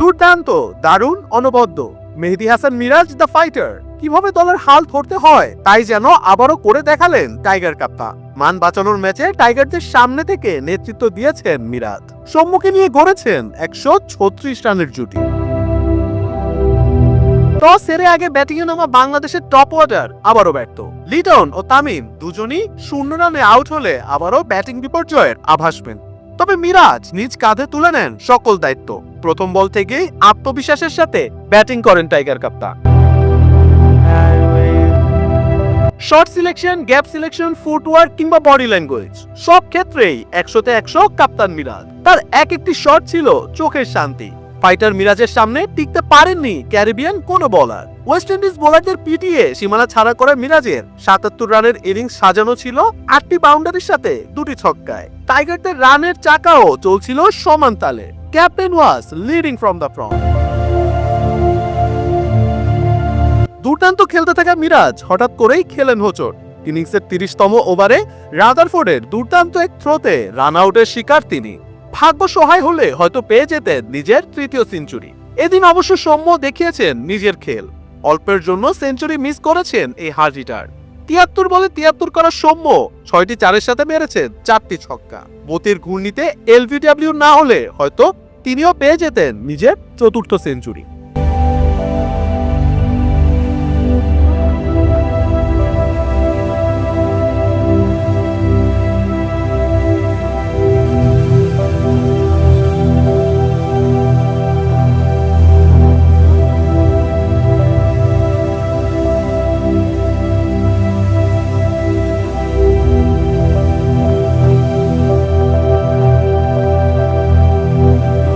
দুর্দান্ত, দারুণ, অনবদ্য। মেহেদি হাসান মিরাজ দ্য ফাইটার কীভাবে দলের হাল ধরতে হয়, তাই যেন আবারও করে দেখালেন টাইগার কাপ্তা। মান বাঁচানোর ম্যাচে টাইগারদের সামনে থেকে নেতৃত্ব দিয়েছেন মিরাজ। সম্মুখে নিয়ে গড়েছেন একশো ছত্রিশ রানের জুটি। টস সেরে আগে ব্যাটিং এ নামা বাংলাদেশের টপ অর্ডার আবারও ব্যর্থ। লিটন ও তামিম দুজনই শূন্য রানে আউট হলে আবারও ব্যাটিং বিপর্যয়ের আভাস পেন। তবে মিরাজ নিজ কাঁধে তুলে নেন সকল দায়িত্ব। প্রথম বল থেকেই আত্মবিশ্বাসের সাথে ব্যাটিং করেন টাইগার কাপ্তান। Short selection, gap selection, footwork কিংবা বডি ল্যাঙ্গুয়েজ সব ক্ষেত্রেই একশোতে একশো কাপ্তান মিরাজ। তার এক একটি শট ছিল চোখের শান্তি। ফাইটার মিরাজের সামনে টিকতে পারেননি ক্যারিবিয়ান কোন বোলার ওয়েস্ট ইন্ডিজ বোলারদের পিটিয়ে সীমানা ছাড়া করে মিরাজের সাতাত্তর রানের ইনিংস সাজানো ছিল আটটি বাউন্ডারির সাথে দুটি ছক্কায়। টাইগারদের রানের চাকাও চলছিল সমান তালে। Captain was leading from the front দুর্দান্ত খেলতে থাকা মিরাজ হঠাৎ করেই খেলেন হোচট। ইনিংসের তিরিশতম ওভারে রাদারফোর্ডের দুর্দান্ত এক থ্রোতে রান আউটের শিকার তিনি। ভাগ্য সহায় হলে হয়তো পেয়ে যেতেন নিজের তৃতীয় সেঞ্চুরি এদিন অবশ্য সৌম্য দেখিয়েছেন নিজের খেল। অল্পের জন্য সেঞ্চুরি মিস করেছেন এই হার্জিটার তিয়াত্তর বলে তিয়াত্তর করা সৌম্য, ছয়টি চারের সাথে মেরেছেন, চারটি ছক্কা। মতির ঘূর্ণিতে এলভিডব্লিউ না হলে হয়তো তিনিও পেয়ে যেতেন নিজের চতুর্থ সেঞ্চুরি।